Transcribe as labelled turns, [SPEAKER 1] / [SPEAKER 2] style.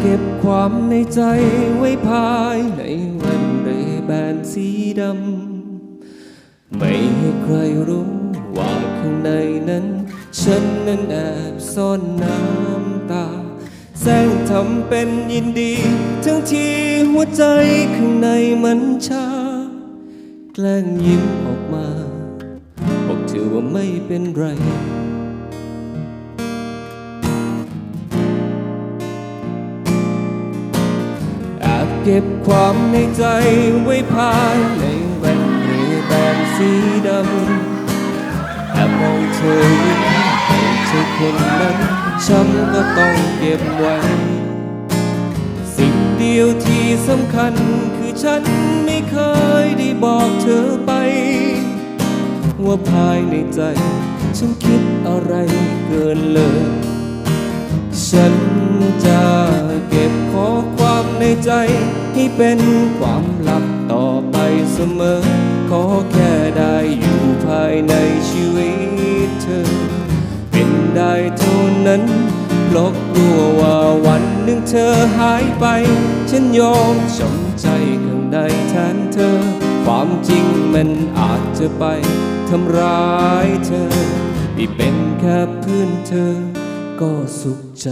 [SPEAKER 1] เก็บความในใจไว้ภายในแวันเรแบนสีดำ ไม่ให้ใครรู้ว่าข้างในนั้น ฉันนั้นแอบซ่อนน้ำตา แสงทำเป็นยินดี ทั้งที่หัวใจข้างในมันชา แกล้งยิ้มออกมา บอกเธอว่าไม่เป็นไร ก็บความในใจไว้ภายในแว่นเรแบนสีดำแอบมองเธอยิ้มให้เธอคนนั้นฉันก็ต้องเก็บไว้ สิ่งเดียวที่สำคัญคือฉันไม่เคยได้บอกเธอไป ว่าภายในใจ ฉันคิดอะไรเกินเลย ฉันจะ ใจให้เป็นความลับต่อไปเสมอ ขอแค่ได้อยู่ภายในชีวิตเธอ เป็นได้เท่านั้นเพราะกลัวว่าวันหนึ่งเธอหายไป ฉันยอมจำใจข้างในแทนเธอ ความจริงมันอาจจะไปทำร้ายเธอที่เป็นแค่เพื่อนเธอก็สุขใจ